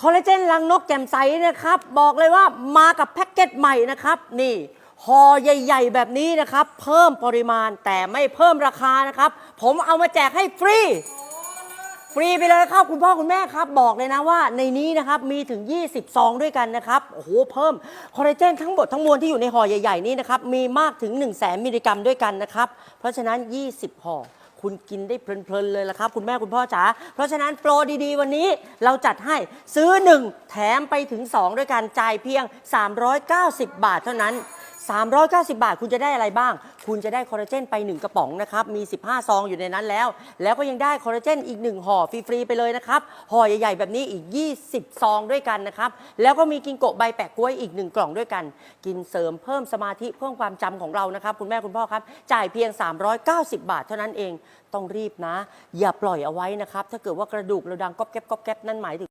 คอลลาเจนลังนกแจ่มใสนะครับ บอกเลยว่ามากับแพ็กเกจใหม่นะครับ นี่ห่อใหญ่ ๆ แบบนี้นะครับ เพิ่มปริมาณแต่ไม่เพิ่มราคานะครับ ผมเอามาแจกให้ฟรี ฟรีไปเลยครับคุณพ่อคุณแม่ครับ บอกเลยนะว่าในนี้นะครับมีถึง 20ซองด้วยกันนะครับโอ้โหเพิ่มคอลลาเจนทั้งหมดทั้งมวลที่อยู่ในห่อใหญ่ ๆ นี้นะครับมีมากถึง 1 0 0 0 0แสนมิลลิกรัมด้วยกันนะครับ เพราะฉะนั้น 20ห่อ คุณกินได้เพลินๆเลยละครับ คุณแม่คุณพ่อจ๋าเพราะฉะนั้นโปรดีๆ วันนี้เราจัดให้ซื้อ 1 แถมไปถึง 2 ด้วยกันจ่ายเพียง 390 บาทเท่านั้น 390 บาทคุณจะได้อะไรบ้าง คุณจะได้คอลลาเจนไป 1 กระป๋องนะครับ มี 15 ซองอยู่ในนั้นแล้ว แล้วก็ยังได้คอลลาเจนอีก 1 ห่อฟรี ๆ ไปเลยนะครับ ห่อใหญ่ ๆ แบบนี้อีก 20 ซองด้วยกันนะครับ แล้วก็มีกินโกะใบแปะกล้วยอีก 1 กล่องด้วยกัน กินเสริมเพิ่มสมาธิเพิ่มความจำของเรานะครับ คุณแม่คุณพ่อครับ จ่ายเพียง 390 บาทเท่านั้นเองต้องรีบนะ อย่าปล่อยเอาไว้นะครับถ้าเกิดว่ากระดูกเราดังก๊อบแก๊บก๊อบแก๊บนั่นหมายถึง